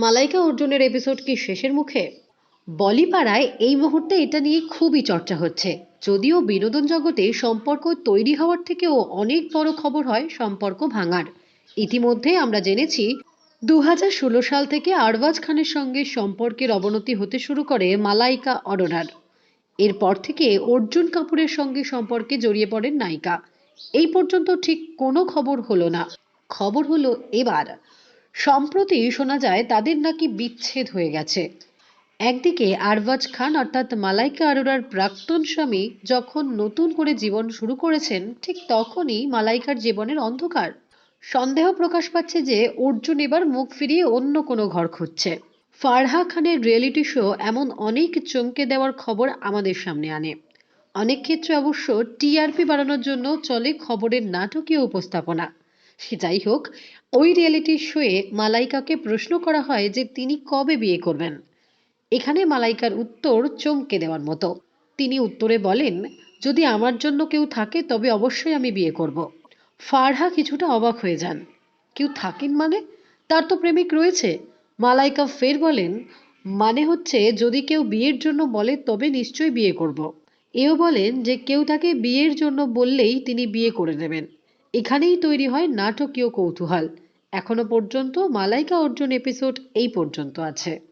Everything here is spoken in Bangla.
মালাইকা অর্জুনের এপিসোড কি শেষের মুখে? বলিপাড়ায় এই মুহূর্তে এটা নিয়ে খুবই চর্চা হচ্ছে। যদিও বিনোদন জগতে সম্পর্ক তৈরি হওয়ার থেকেও অনেক বড় খবর হয় সম্পর্ক ভাঙার। ইতিমধ্যে আমরা জেনেছি দু ষোলো সাল থেকে আরবাজ খানের সঙ্গে সম্পর্কের অবনতি হতে শুরু করে মালাইকা অরোরার। এরপর থেকে অর্জুন কাপুরের সঙ্গে সম্পর্কে জড়িয়ে পড়েন নায়িকা। এই পর্যন্ত ঠিক কোনো খবর হলো না। খবর হলো এবার সম্প্রতি শোনা যায়, তাদের নাকি বিচ্ছেদ হয়ে গেছে। একদিকে আরবাজ খান অর্থাৎ মালাইকা আরোরার প্রাক্তন স্বামী যখন নতুন করে জীবন শুরু করেছেন, ঠিক তখনই মালাইকার জীবনের অন্ধকার। সন্দেহ প্রকাশ পাচ্ছে যে, অর্জুন এবার মুখ ফিরিয়ে অন্য কোনো ঘর খুঁজছে। ফারহা খানের রিয়েলিটি শো এমন অনেক চমকে দেওয়ার খবর আমাদের সামনে আনে। অনেক ক্ষেত্রে অবশ্য টিআরপি বাড়ানোর জন্য চলে খবরের নাটকীয় উপস্থাপনা। সে যাই হোক, ওই রিয়েলিটি শোয়ে মালাইকাকে প্রশ্ন করা হয় যে তিনি কবে বিয়ে করবেন। এখানে মালাইকার উত্তর চমকে দেওয়ার মতো। তিনি উত্তরে বলেন, যদি আমার জন্য কেউ থাকে, তবে অবশ্যই আমি বিয়ে করব। ফারহা কিছুটা অবাক হয়ে যান। কেউ থাকেন মানে? তার তো প্রেমিক রয়েছে। মালাইকা ফের বলেন মানে হচ্ছে যদি কেউ বিয়ের জন্য বলে, তবে নিশ্চয়ই বিয়ে করব। এও বলেন যে কেউ তাকে বিয়ের জন্য বললেই তিনি বিয়ে করে নেবেন। এখানেই তৈরি হয় নাটকীয় কৌতূহল। এখনও পর্যন্ত মালাইকা অর্জুন এপিসোড এই পর্যন্ত আছে।